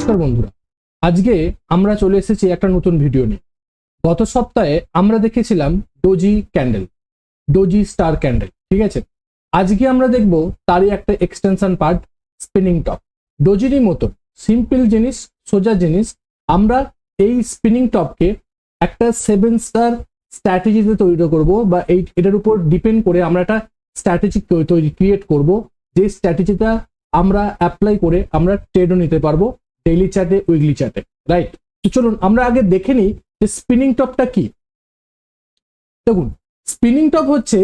নমস্কার বন্ধুরা। আজকে আমরা চলে এসেছি একটা নতুন ভিডিও নিয়ে। গত সপ্তাহে আমরা দেখেছিলাম doji candle doji star candle ঠিক আছে? আজকে আমরা দেখব তারই একটা এক্সটেনশন পার্ট স্পিনিং টপ ডোজিরই মতো সিম্পল জিনিস, সোজা জিনিস, আমরা এই স্পিনিং টপকে একটা সেভেন স্টার স্ট্র্যাটেজিতে তৈরি করব বা এই এটার উপর ডিপেন্ড করে আমরা একটা স্ট্র্যাটেজি তৈরি ক্রিয়েট করব। যে স্ট্র্যাটেজিটা আমরা অ্যাপ্লাই করে আমরা ট্রেডও নিতে পারব। ডেইলি চার্টে উইকলি চার্টে রাইট তো চলুন, আমরা আগে দেখে নিই যে স্পিনিং টপটা কি। দেখুন স্পিনিং টপ হচ্ছে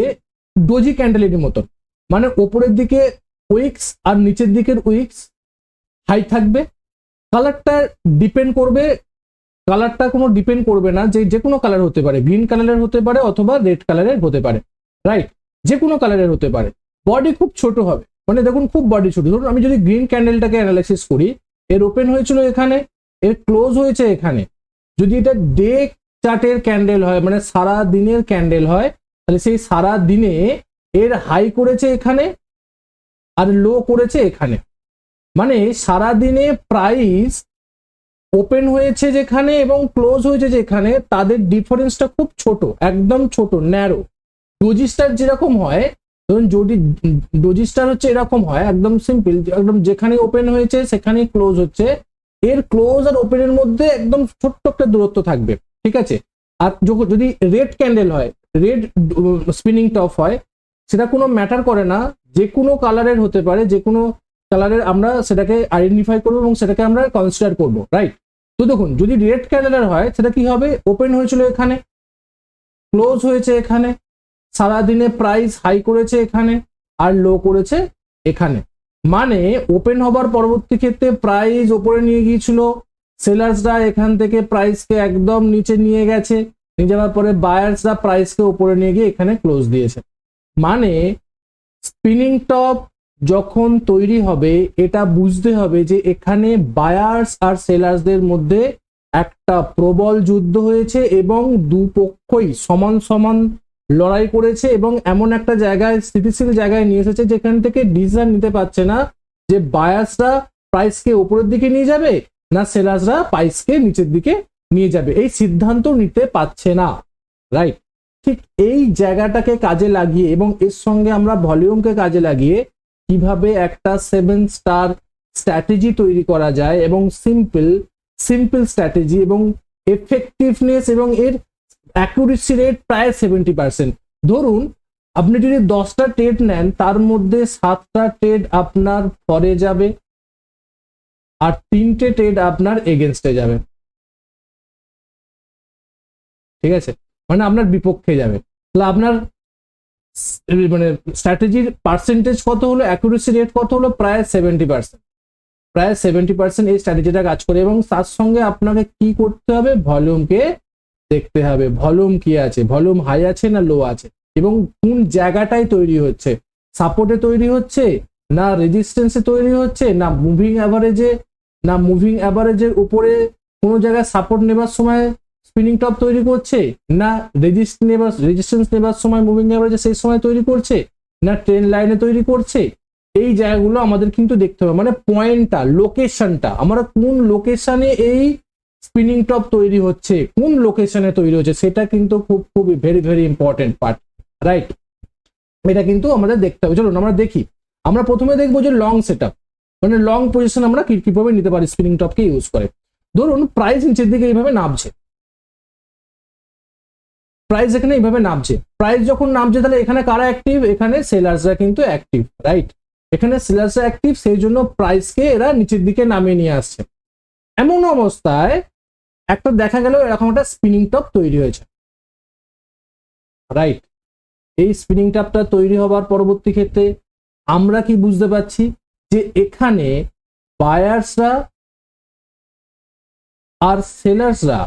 ডোজি ক্যান্ডেলের মতন। মানে ওপরের দিকে উইক্স আর নিচের দিকের উইক্স হাই থাকবে। কালারটা ডিপেন্ড করবে কালারটা কোনো ডিপেন্ড করবে না যে যে কোনো কালার হতে পারে। গ্রিন কালারের হতে পারে অথবা রেড কালারের হতে পারে রাইট যে কোনো কালারের হতে পারে। বডি খুব ছোট হবে। মানে দেখুন, খুব বডি ছোট। ধরুন, আমি যদি গ্রিন ক্যান্ডেলটাকে অ্যানালাইসিস করি এর ওপেন হয়েছিল এখানে, এর ক্লোজ হয়েছে এখানে। যদি এটা ডে চার্টের ক্যান্ডেল হয় মানে সারা দিনের ক্যান্ডেল হয়, তাহলে সেই সারা দিনে এর হাই করেছে এখানে আর লো করেছে এখানে। মানে সারা দিনে প্রাইস ওপেন হয়েছে যেখানে এবং ক্লোজ হয়েছে যেখানে, তাদের ডিফারেন্সটা খুব ছোট, একদম ছোট ন্যারো ডোজিস্টার যেরকম হয় ধরুন যদি ডোজিস্টার হচ্ছে এরকম হয়, একদম সিম্পল একদম যেখানে ওপেন হয়েছে সেখানে ক্লোজ হচ্ছে। এর ক্লোজ আর ওপেনের মধ্যে একদম ছোট্ট একটা দূরত্ব থাকবে, ঠিক আছে? আর যদি রেড ক্যান্ডেল হয় রেড স্পিনিং টপ হয়, সেটা কোনো ম্যাটার করে না। যে কোনো কালারের হতে পারে, যে কোনো কালারের আমরা সেটাকে আইডেন্টিফাই করব এবং সেটাকে আমরা কনসিডার করব রাইট তো দেখুন, যদি রেড ক্যান্ডেলের হয়, সেটা কি হবে? ওপেন হয়েছিল এখানে ক্লোজ হয়েছে এখানে। সারাদিনে প্রাইস হাই করেছে এখানে আর লো করেছে এখানে। মানে ওপেন হবার পরবর্তী ক্ষেত্রে প্রাইস ওপরে নিয়ে গিয়েছিল। সেলার্সরা এখান থেকে প্রাইসকে একদম নিচে নিয়ে গেছে। নিয়ে যাওয়ার পরে বায়ার্সরা প্রাইসকে ওপরে নিয়ে গিয়ে এখানে ক্লোজ দিয়েছে। মানে স্পিনিং টপ যখন তৈরি হবে, এটা বুঝতে হবে যে এখানে বায়ার্স আর সেলার্সদের মধ্যে একটা প্রবল যুদ্ধ হয়েছে এবং দুপক্ষই সমান সমান লড়াই করেছে এবং এমন একটা জায়গায়, স্থিতিশীল জায়গায় নিয়ে এসেছে যেখান থেকে ডিসিশন নিতে পারছে না যে বায়ার্সরা প্রাইসকে উপরের দিকে নিয়ে যাবে না সেলার্সরা প্রাইসকে নিচের দিকে নিয়ে যাবে। এই সিদ্ধান্ত নিতে পারছে না রাইট ঠিক এই জায়গাটাকে কাজে লাগিয়ে এবং এর সঙ্গে আমরা ভলিউমকে কাজে লাগিয়ে কীভাবে একটা সেভেন স্টার স্ট্র্যাটেজি তৈরি করা যায় এবং সিম্পল সিম্পল স্ট্র্যাটেজি এবং এফেক্টিভনেস এবং এর অ্যাকুরেসি রেট প্রায় সেভেন্টি পার্সেন্ট ধরুন, আপনি যদি দশটা ট্রেড নেন, তার মধ্যে সাতটা ট্রেড আপনার ফরে যাবে আর তিনটে ট্রেড আপনার এগেনস্টে যাবে। ঠিক আছে? মানে আপনার বিপক্ষে যাবে। তাহলে আপনার মানে স্ট্র্যাটেজির পার্সেন্টেজ কত হলো অ্যাকুরেসি রেট কত হলো, প্রায় সেভেন্টি পার্সেন্ট প্রায় সেভেন্টি পার্সেন্ট এই স্ট্র্যাটেজিটা কাজ করে এবং তার সঙ্গে আপনাকে কি করতে হবে? ভলিউমকে দেখতে হবে। ভলিউম কি আছে? ভলিউম হাই আছে না লো আছে? এবং কোন জায়গাটায় তৈরি হচ্ছে? সাপোর্টে তৈরি হচ্ছে? না রেজিস্ট্যান্সে তৈরি হচ্ছে? না মুভিং অ্যাভারেজে না মুভিং অ্যাভারেজের উপরে কোনো জায়গায় সাপোর্ট নেবার সময় স্পিনিং টপ তৈরি করছে? না রেজিস্ট নেবার রেজিস্ট্যান্স নেবার সময় মুভিং অ্যাভারেজে সেই সময় তৈরি করছে? না ট্রেন লাইনে তৈরি করছে? এই জায়গাগুলো আমাদের কিন্তু দেখতে হবে। মানে পয়েন্টটা লোকেশনটা আমরা কোন লোকেশনে এই স্পিনিং টপ তৈরি হচ্ছে, কোন লোকেশনে তৈরি হচ্ছে, সেটা কিন্তু খুব খুব very very important part right এটা কিন্তু আমাদের দেখতে হবে। চলুন আমরা দেখি। আমরা প্রথমে দেখব যে লং সেট মানে লং পজিশন আমরা কীভাবে নিতে পারি স্পিনিং টপকে ইউজ করে? ধরুন প্রাইস নিচের দিকে এইভাবে নামছে। প্রাইস এখানে এইভাবে নামছে। প্রাইস যখন নামছে, তাহলে এখানে কারা অ্যাক্টিভ এখানে সেলার্সরা কিন্তু অ্যাক্টিভ রাইট এখানে সেলার্সরা অ্যাক্টিভ সেই জন্য প্রাইসকে এরা নিচের দিকে নামিয়ে নিয়ে আসছে। এমন অবস্থায় একটা দেখা গেল এরকম একটা স্পিনিং টপ তৈরি হয়েছে। রাইট এই স্পিনিং টপটা তৈরি হবার পরবর্তী ক্ষেত্রে আমরা কি বুঝতে পারছি? যে এখানে বায়ার্সরা আর সেলার্সরা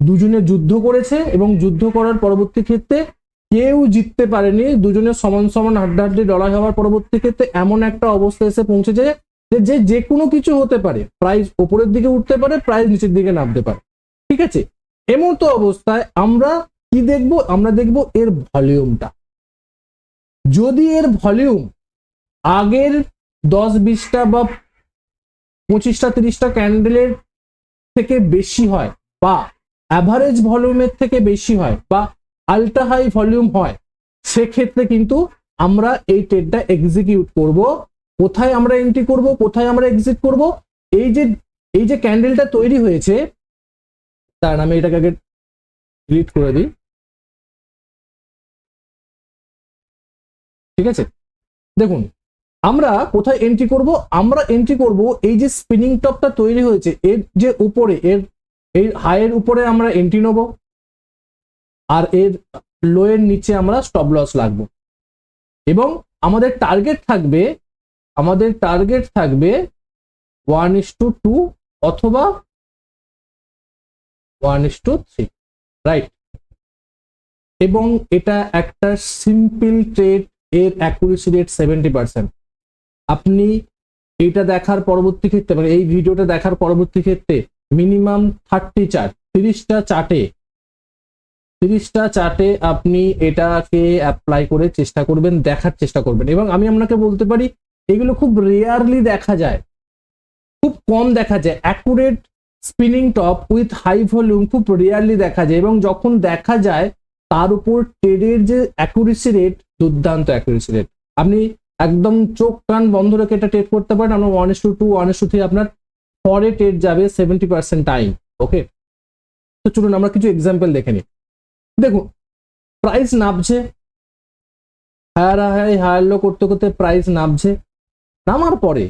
দুজনে যুদ্ধ করেছে এবং যুদ্ধ করার পরবর্তী ক্ষেত্রে কেউ জিততে পারেনি। দুজনের সমান সমান হাড্ডাহাড্ডি লড়াই হওয়ার পরবর্তী ক্ষেত্রে এমন একটা অবস্থা এসে পৌঁছেছে যে যে কোনো কিছু হতে পারে। প্রাইস ওপরের দিকে উঠতে পারে প্রাইস নিচের দিকে নামতে পারে। ঠিক আছে? এমন তো অবস্থায় আমরা কি দেখব? আমরা দেখব এর ভলিউমটা যদি এর ভলিউম আগের দশ, বিশটা বা পঁচিশটা, তিরিশটা ক্যান্ডেলের থেকে বেশি হয় বা অ্যাভারেজ ভলিউমের থেকে বেশি হয় বা আলট্রা হাই ভলিউম হয়, সেক্ষেত্রে কিন্তু আমরা এই ট্রেডটা এক্সিকিউট করব কোথায় আমরা এন্ট্রি করব, কোথায় আমরা এক্সিট করব, এই যে এই যে ক্যান্ডেলটা তৈরি হয়েছে, তার আমি এটাকে আগে ডিলিট করে দিই। ঠিক আছে? দেখুন, আমরা কোথায় এন্ট্রি করব, আমরা এন্ট্রি করব এই যে স্পিনিং টপটা তৈরি হয়েছে, এর যে উপরে, এর এই হাইয়ের উপরে আমরা এন্ট্রি নেব, আর এর লোয়ের নিচে আমরা স্টপ লস লাগবো। এবং আমাদের টার্গেট থাকবে আমাদের টার্গেট থাকবে ওয়ান ইস টু টু অথবা one is to three right এবং এটা একটা সিম্পল ট্রেড এর অ্যাকুরেসি রেট সেভেন্টি পার্সেন্ট আপনি এটা দেখার পরবর্তী ক্ষেত্রে মানে এই ভিডিওটা দেখার পরবর্তী ক্ষেত্রে মিনিমাম থার্টি চার্ট তিরিশটা চার্টে তিরিশটা চার্টে আপনি এটাকে অ্যাপ্লাই করে চেষ্টা করবেন, দেখার চেষ্টা করবেন। এবং আমি আপনাকে বলতে পারি এগুলো খুব রেয়ারলি দেখা যায়। খুব কম দেখা যায়। Accurate spinning top with high volume খুব রেয়ারলি দেখা যায় এবং যখন দেখা যায়, তার উপর ট্রেডের যে অ্যাকুরেসি রেট দুর্দান্ত অ্যাকুরেসি রেট আপনি একদম চোখ, কান বন্ধ রেখে এটা ট্রেড করতে পারেন। আপনার one is to two one is to three আপনার পরে ট্রেড যাবে সেভেন্টি পার্সেন্ট টাইম ওকে তো চলুন আমরা কিছু এক্সাম্পল দেখে নিই। দেখুন প্রাইস নামছে। হায়ার হাই হায়ার লো করতে করতে প্রাইস নামছে। নামার পরে,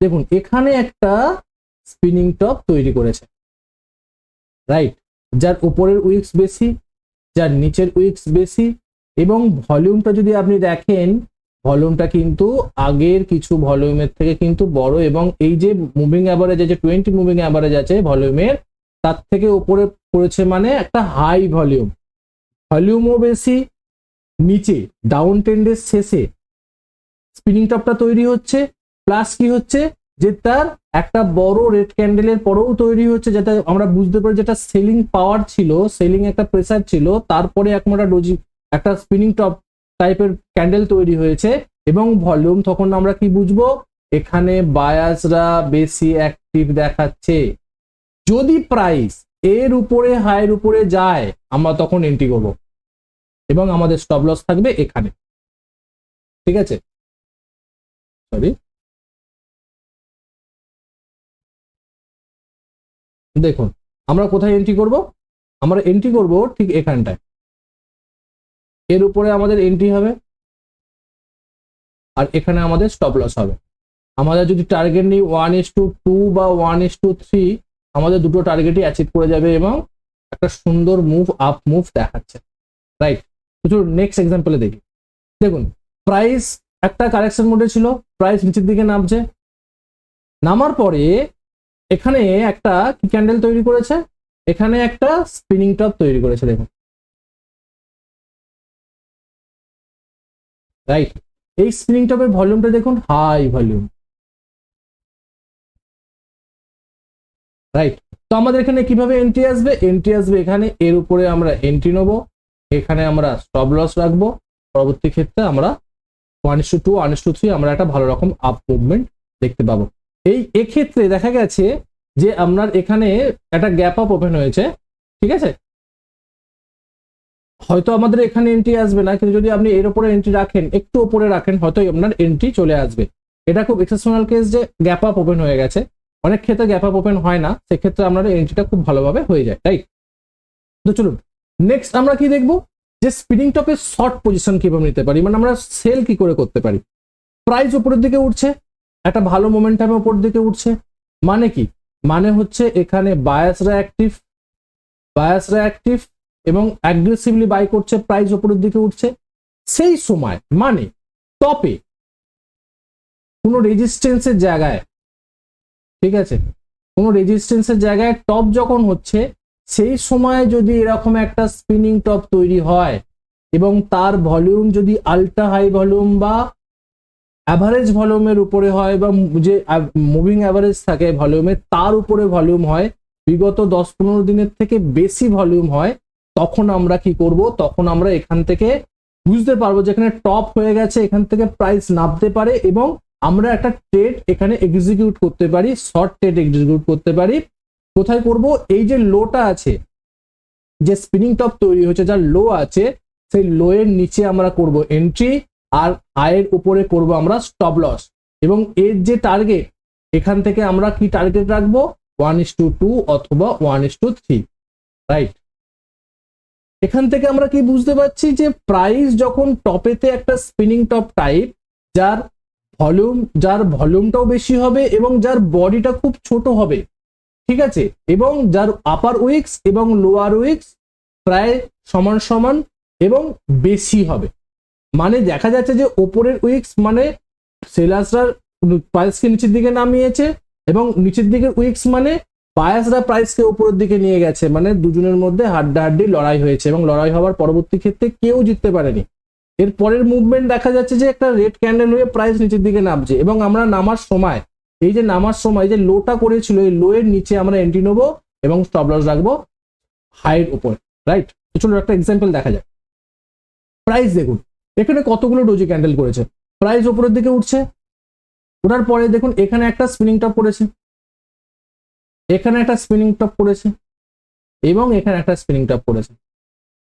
দেখুন, এখানে একটা স্পিনিং টপ তৈরি করেছে। রাইট যার উপরের উইক্স বেশি, যার নিচের উইক্স বেশি, এবং ভলিউমটা যদি আপনি দেখেন, ভলিউমটা কিন্তু আগের কিছু ভলিউমের থেকে কিন্তু বড়, এবং এই যে মুভিং অ্যাভারেজ আছে টোয়েন্টি মুভিং অ্যাভারেজ আছে ভলিউমের, তার থেকে উপরে পড়েছে মানে একটা হাই ভলিউম ভলিউমও বেশি, নিচে ডাউন ট্রেন্ডের শেষে স্পিনিং টপটা তৈরি হচ্ছে প্লাস কি হচ্ছে? যে তার একটা বড় রেড ক্যান্ডেলের পরেও তৈরি হচ্ছে, যেটা আমরা বুঝতে পারি যেটা সেলিং পাওয়ার ছিল সেলিং একটা প্রেসার ছিল, তারপরে একটা ডোজি একটা স্পিনিং টপ টাইপের ক্যান্ডেল তৈরি হয়েছে এবং ভলিউম তখন আমরা কি বুঝব? এখানে বায়াসরা বেশি অ্যাক্টিভ দেখাচ্ছে। যদি প্রাইস এর উপরে হাইয়ের উপরে যায়, আমরা তখন এন্ট্রি করব এবং আমাদের স্টপ লস থাকবে এখানে। ঠিক আছে? সরি দেখুন, আমরা কোথায় এন্ট্রি করব? আমরা এন্ট্রি করব ঠিক এখানটায়। এর উপরে আমাদের এন্ট্রি হবে আর এখানে আমাদের স্টপ লস হবে। আমাদের যদি টার্গেট নিই ওয়ান ইস টু টু বা ওয়ান ইস টু থ্রি আমাদের দুটো টার্গেটই অ্যাচিভ করে যাবে এবং একটা সুন্দর মুভ আপ মুভ দেখাচ্ছে। রাইট প্রচুর নেক্সট এক্সাম্পলে দেখি। দেখুন প্রাইস একটা কারেকশন মোডে ছিল প্রাইস নিচের দিকে নামছে। নামার পরে এখানে একটা কি ক্যান্ডেল তৈরি করেছে, এখানে একটা স্পিনিং টপ তৈরি করেছে, দেখুন। রাইট এই স্পিনিং টপের ভলিউমটা দেখুন হাই ভলিউম রাইট তো আমাদের এখানে কীভাবে এন্ট্রি আসবে? এন্ট্রি আসবে এখানে, এর উপরে আমরা এন্ট্রি নেব। এখানে আমরা স্টপ লস রাখব। পরবর্তী ক্ষেত্রে আমরা one is to two one is to three আমরা একটা ভালো রকম আপ মুভমেন্ট দেখতে পাবো। এই এক্ষেত্রে দেখা গেছে যে আপনার এখানে একটা গ্যাপ আপ ওপেন হয়েছে, ঠিক আছে? হয়তো আমাদের এখানে এন্ট্রি আসবে না, কিন্তু যদি আপনি এর উপরে এন্ট্রি রাখেন, একটু উপরে রাখেন হয়তো আপনার এন্ট্রি চলে আসবে। এটা খুব এক্সেপশনাল কেস যে গ্যাপ আপ ওপেন হয়ে গেছে। অনেক ক্ষেত্রে গ্যাপ আপ ওপেন হয় না, সেক্ষেত্রে আপনার এন্ট্রিটা খুব ভালোভাবে হয়ে যায় রাইট তো চলুন নেক্সট আমরা কি দেখব? যে স্পিনিং টপের শর্ট পজিশন কীভাবে নিতে পারি? মানে আমরা সেল কি করে করতে পারি? প্রাইস উপরের দিকে উঠছে একটা ভালো মোমেন্টামে ওপর দিকে উঠছে। মানে কি? মানে হচ্ছে এখানে বায়াসরা অ্যাক্টিভ বায়াসরা অ্যাক্টিভ এবং অ্যাগ্রেসিভলি বাই করছে প্রাইস ওপরের দিকে উঠছে। সেই সময় মানে টপে কোনো রেজিস্ট্যান্সের জায়গায়, ঠিক আছে? কোনো রেজিস্ট্যান্সের জায়গায় টপ যখন হচ্ছে, সেই সময় যদি এরকম একটা স্পিনিং টপ তৈরি হয় এবং তার ভলিউম যদি আল্ট্রা হাই ভলিউম বা অ্যাভারেজ ভলিউমের উপরে হয় বা যে মুভিং অ্যাভারেজ থাকে ভলিউমের তার উপরে ভলিউম হয়। বিগত দশ পনেরো দিনের থেকে বেশি ভলিউম হয়, তখন আমরা কি করব? তখন আমরা এখান থেকে বুঝতে পারব যেখানে টপ হয়ে গেছে, এখান থেকে প্রাইস নামতে পারে এবং আমরা একটা ট্রেড এখানে এক্সিকিউট করতে পারি শর্ট ট্রেড এক্সিকিউট করতে পারি। কোথায় করব? এই যে লোটা আছে, যে স্পিনিং টপ তৈরি হয়েছে, যার লো আছে, সেই লো এর নিচে আমরা করব এন্ট্রি আর আয়ের উপরে করব আমরা স্টপ লস এবং এর যে টার্গেট এখান থেকে আমরা কি টার্গেট রাখব? ওয়ান ইস টু টু অথবা one is to three right এখান থেকে আমরা কি বুঝতে পারছি যে প্রাইস যখন টপেতে একটা স্পিনিং টপ টাইপ যার ভলিউম যার ভলিউমটাও বেশি হবে এবং যার বডিটা খুব ছোট হবে, ঠিক আছে? এবং যার আপার উইক্স এবং লোয়ার উইক্স প্রায় সমান সমান এবং বেশি হবে। মানে দেখা যাচ্ছে যে ওপরের উইক্স মানে সেলার্সরা প্রাইসকে নিচের দিকে নামিয়েছে এবং নিচের দিকের উইক্স মানে বায়াসরা প্রাইসকে উপরের দিকে নিয়ে গেছে। মানে দুজনের মধ্যে হাড্ডাহাড্ডি লড়াই হয়েছে এবং লড়াই হওয়ার পরবর্তী ক্ষেত্রে কেউ জিততে পারেনি। এর পরের মুভমেন্ট দেখা যাচ্ছে যে একটা রেড ক্যান্ডেল হয়ে প্রাইস নিচের দিকে নামছে এবং আমরা নামার সময়, এই যে নামার সময় যে লোটা করেছিল, এই লো এর নিচে আমরা এন্ট্রি নেব এবং স্টপ লস রাখব হাইয়ের উপর রাইট চলো একটা এক্সাম্পল দেখা যায় প্রাইস দেখুন। এখানে কতগুলো ডোজি ক্যান্ডেল করেছে? প্রাইস ওপরের দিকে উঠছে। ওঠার পরে দেখুন, এখানে একটা স্পিনিং টপ পড়েছে এখানে একটা স্পিনিং টপ পড়েছে এবং এখানে একটা স্পিনিং টপ পড়েছে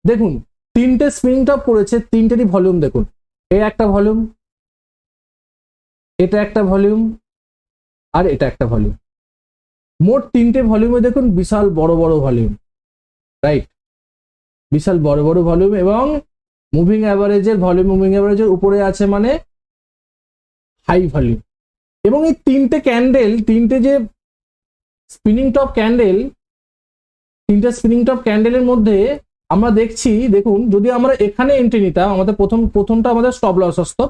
দেখুন, তিনটে স্পিনিং টপ পড়েছে তিনটেরই ভলিউম দেখুন। এ একটা ভলিউম এটা একটা ভলিউম আর এটা একটা ভলিউম মোট তিনটে ভলিউমে দেখুন, বিশাল বড় বড় ভলিউম রাইট বিশাল বড় বড় ভলিউম এবং মুভিং অ্যাভারেজের ভলিউম মুভিং অ্যাভারেজের উপরে আছে মানে হাই ভলিউম এবং এই তিনটে ক্যান্ডেল তিনটে যে স্পিনিং টপ ক্যান্ডেল তিনটে স্পিনিং টপ ক্যান্ডেলের মধ্যে আমরা দেখছি, দেখুন, যদি আমরা এখানে এন্ট্রি নিতাম, আমাদের প্রথম, প্রথমটা আমাদের স্টপ লস আসতো।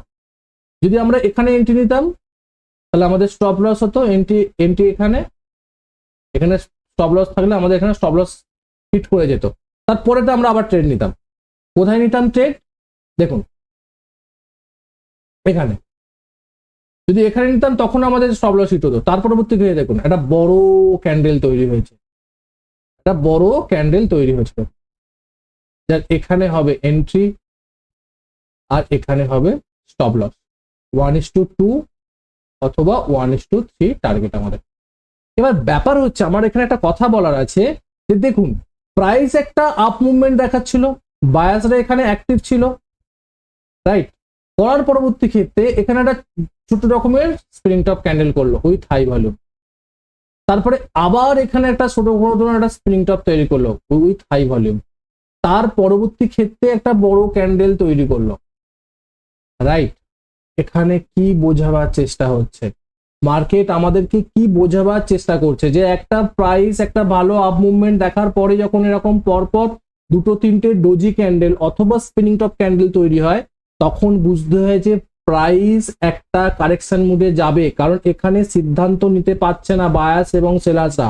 যদি আমরা এখানে এন্ট্রি নিতাম, তাহলে আমাদের স্টপ লস হতো এন্ট্রি এন্ট্রি এখানে এখানে স্টপ লস থাকলে আমাদের এখানে স্টপ লস হিট করে যেত। তারপরেটা আমরা আবার ট্রেড নিতাম। কোথায় নিতাম ট্রেড দেখুন। এখানে। যদি এখানে নিতাম, তখন আমাদের স্টপ লস হিট হতো। তার পরবর্তী ঘিরে দেখুন, একটা বড় ক্যান্ডেল তৈরি হয়েছে। একটা বড় ক্যান্ডেল তৈরি হয়েছিল যার এখানে হবে এন্ট্রি আর এখানে হবে stop loss one is to two অথবা one is to three target আমাদের। এবার ব্যাপার হচ্ছে, আমার এখানে একটা কথা বলার আছে যে দেখুন প্রাইস একটা আপ মুভমেন্ট দেখাচ্ছিল। বায়াসরা এখানে অ্যাক্টিভ ছিল রাইট করার পরবর্তী ক্ষেত্রে এখানে একটা ছোট রকমের স্প্রিং টপ ক্যান্ডেল করল উইথ হাই ভ্যালু তারপরে আবার এখানে একটা ছোট বড় ধরনের একটা স্প্রিং টপ তৈরি করল উইথ হাই ভলিউম তার পরবর্তী ক্ষেত্রে একটা বড় ক্যান্ডেল তৈরি করল রাইট এখানে কি বোঝাবার চেষ্টা হচ্ছে? মার্কেট আমাদেরকে কি বোঝাবার চেষ্টা করছে? যে একটা প্রাইস একটা ভালো আপ মুভমেন্ট দেখার পরে যখন এরকম পরপর দুটো তিনটে ডোজি ক্যান্ডেল অথবা স্পিনিং টপ ক্যান্ডেল তৈরি হয়, তখন বুঝতে হয় যে প্রাইস একটা কারেকশন মুডে যাবে, কারণ এখানে সিদ্ধান্ত নিতে পারছে না বায়াস এবং সেলাসা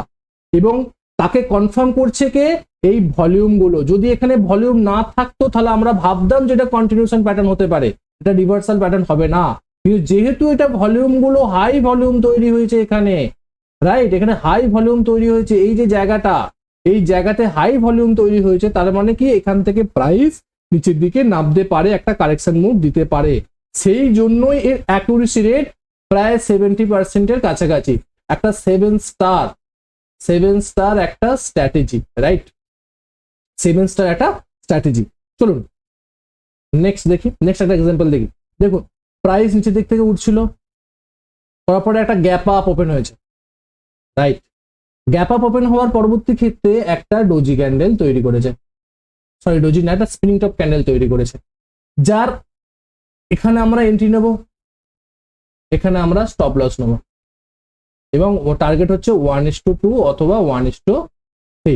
এবং তাকে কনফার্ম করছে কে? এই ভলিউমগুলো। যদি এখানে ভলিউম না থাকতো, তাহলে আমরা ভাবতাম যে এটা কন্টিনিউশন প্যাটার্ন হতে পারে। এটা রিভার্সাল প্যাটার্ন হবে না। কিন্তু যেহেতু এটা ভলিউমগুলো হাই ভলিউম তৈরি হয়েছে এখানে রাইট এখানে হাই ভলিউম তৈরি হয়েছে। এই যে জায়গাটা এই জায়গাতে হাই ভলিউম তৈরি হয়েছে, তার মানে কি এখান থেকে প্রাইস নিচের দিকে নামতে পারে, একটা কারেকশন মুভ দিতে পারে। সেই জন্যই এর অ্যাকুরেসি রেট প্রায় সেভেন্টি পার্সেন্টের কাছাকাছি। একটা সেভেন স্টার সেভেন স্টার একটা স্ট্র্যাটেজি রাইট সেভেন স্টার একটা স্ট্র্যাটেজি চলুন নেক্সট দেখি নেক্সট একটা এক্সাম্পল দেখি। দেখুন প্রাইস নিচের দিক থেকে উঠছিল, তারপরে একটা গ্যাপ আপ ওপেন হয়েছে রাইট গ্যাপ আপ ওপেন হওয়ার পরবর্তী ক্ষেত্রে একটা ডোজি ক্যান্ডেল তৈরি করেছে। সরি ডোজি না, একটা স্পিনিং টপ ক্যান্ডেল তৈরি করেছে। যার, এখানে আমরা এন্ট্রি নেব। এখানে আমরা স্টপ লস নেব। এবং ও টার্গেট হচ্ছে ওয়ান ইস টু টু অথবা one is to three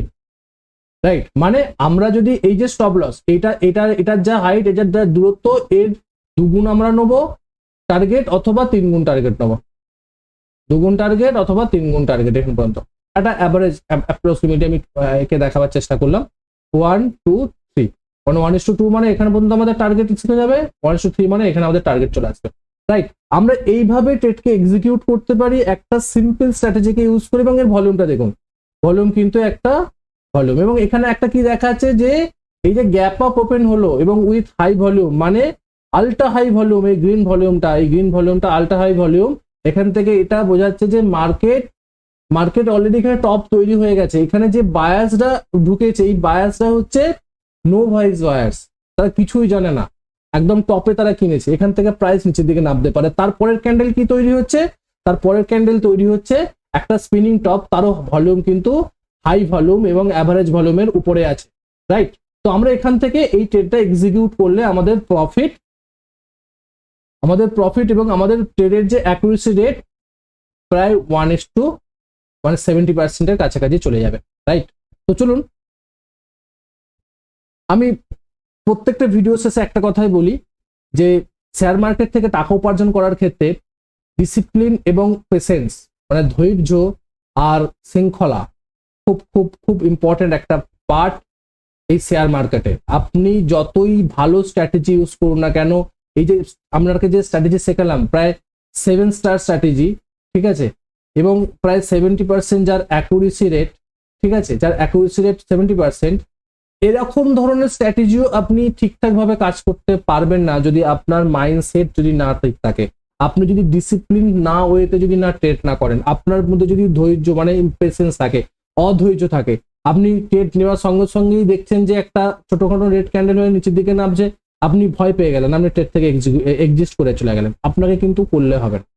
right মানে আমরা যদি এই যে স্টপ লস এটা এটা, এটার যা হাইট এটার যা দূরত্ব, এর দুগুণ আমরা নেব টার্গেট অথবা তিন গুণ টার্গেট নেব। দুগুণ টার্গেট অথবা তিন গুণ টার্গেট এখন পর্যন্ত। একটা অ্যাভারেজ অ্যাপ্রক্সিমেটলি আমি একে দেখাবার চেষ্টা করলাম। ওয়ান টু থ্রি মানে ওয়ান ইস টু টু মানে এখানে পর্যন্ত আমাদের টার্গেট চলে যাবে ওয়ান টু থ্রি মানে এখানে আমাদের টার্গেট চলে আসবে। রাইট আমরা এইভাবে ট্রেডকে এক্সিকিউট করতে পারি, একটা সিম্পল স্ট্র্যাটেজিকে ইউজ করে, এবং এর ভলিউমটা দেখুন। ভলিউম কিন্তু একটা ভলিউম এবং এখানে একটা কি দেখাচ্ছে যে, এই যে গ্যাপ আপ ওপেন হলো, এবং উইথ হাই ভলিউম মানে আল্ট্রা হাই ভলিউম এই গ্রিন ভলিউমটা এই গ্রিন ভলিউমটা আল্ট্রা হাই ভলিউম এখান থেকে এটা বোঝাচ্ছে যে মার্কেট মার্কেট অলরেডি এখানে টপ তৈরি হয়ে গেছে। এখানে যে বায়াসরা ঢুকেছে, এই বায়াসটা হচ্ছে নো ভয়েস বায়াস তারা কিছুই জানে না। একদম টপে তারা কিনেছে। এখান থেকে প্রাইস নিচের দিকে নামতে পারে। তারপরের ক্যান্ডেল কি তৈরি হচ্ছে? তারপরের ক্যান্ডেল তৈরি হচ্ছে একটা স্পিনিং টপ তারও ভলিউম কিন্তু হাই ভলিউম এবং অ্যাভারেজ ভলিউমের উপরে আছে। রাইট তো আমরা এখান থেকে এই ট্রেডটা এক্সিকিউট করলে আমাদের প্রফিট আমাদের প্রফিট এবং আমাদের ট্রেডের যে অ্যাকুরেসি রেট প্রায় ওয়ান এস টু মানে সেভেন্টি পার্সেন্টের কাছাকাছি চলে যাবে রাইট তো চলুন, আমি প্রত্যেকটা ভিডিও শেষে একটা কথাই বলি যে শেয়ার মার্কেট থেকে টাকা উপার্জন করার ক্ষেত্রে ডিসিপ্লিন এবং পেশেন্স মানে ধৈর্য আর শৃঙ্খলা খুব খুব খুব ইম্পর্টেন্ট একটা পার্ট এই শেয়ার মার্কেটে আপনি যতই ভালো স্ট্র্যাটেজি ইউজ করুন না কেন, এই যে আপনাকে যে স্ট্র্যাটেজি শেখালাম, প্রায় সেভেন স্টার স্ট্র্যাটেজি ঠিক আছে? এবং প্রায় সেভেন্টি পার্সেন্ট যার অ্যাকুরেসি রেট ঠিক আছে? যার অ্যাকুরেসি রেট সেভেন্টি পার্সেন্ট এরকম ধরনের স্ট্র্যাটেজিও আপনি ঠিকঠাকভাবে কাজ করতে পারবেন না যদি আপনার মাইন্ডসেট যদি না ঠিক থাকে। আপনি যদি ডিসিপ্লিন না ওয়েতে যদি না ট্রেড না করেন, আপনার মধ্যে যদি ধৈর্য মানে ইম্পেশেন্স থাকে, অধৈর্য থাকে, আপনি ট্রেড নেওয়ার সঙ্গে সঙ্গেই দেখছেন যে একটা ছোটখাটো রেড ক্যান্ডেল হয়ে নিচের দিকে নামছে, আপনি ভয় পেয়ে গেলেন, আপনি ট্রেড থেকে এক্সিস্ট করে চলে গেলেন। আপনাকে কিন্তু করলে হবে না।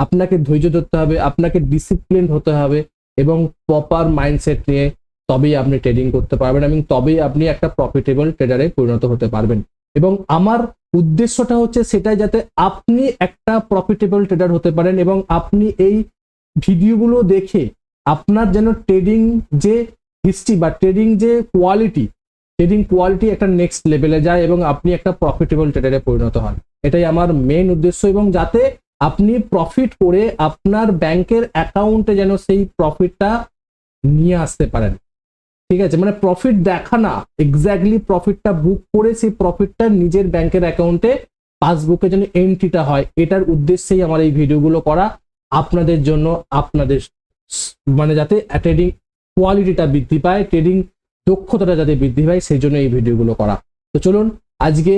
আপনাকে ধৈর্য ধরতে হবে, আপনাকে ডিসিপ্লিন হতে হবে এবং প্রপার মাইন্ডসেট নিয়ে তবেই আপনি ট্রেডিং করতে পারবেন এবং তবেই আপনি একটা প্রফিটেবল ট্রেডারে পরিণত হতে পারবেন। এবং আমার উদ্দেশ্যটা হচ্ছে সেটাই যাতে আপনি একটা প্রফিটেবল ট্রেডার হতে পারেন এবং আপনি এই ভিডিওগুলো দেখে আপনার যেন ট্রেডিং যে হিস্ট্রি বা ট্রেডিং যে কোয়ালিটি ট্রেডিং কোয়ালিটি একটা নেক্সট লেভেলে যায় এবং আপনি একটা প্রফিটেবল ট্রেডারে পরিণত হন। এটাই আমার মেইন উদ্দেশ্য এবং যাতে আপনি প্রফিট করে আপনার ব্যাংকের অ্যাকাউন্টে যেন সেই প্রফিটটা নিয়ে আসতে পারেন। ঠিক আছে? মানে প্রফিট দেখা না এক্স্যাক্টলি প্রফিটটা বুক করে সেই প্রফিটটা নিজের ব্যাংকের অ্যাকাউন্টে পাসবুকে যেন এন্ট্রিটা হয়। এটার উদ্দেশ্যেই আমার এই ভিডিওগুলো করা। আপনাদের জন্য আপনাদের মানে যাতে ট্রেডিং কোয়ালিটিটা বৃদ্ধি পায় ট্রেডিং দক্ষতাটা যাতে বৃদ্ধি পায়, সেই জন্য এই ভিডিওগুলো করা। তো চলুন, আজকে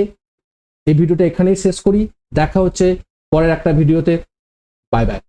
এই ভিডিওটা এখানেই শেষ করি। দেখা হচ্ছে পরের একটা ভিডিওতে বাই বাই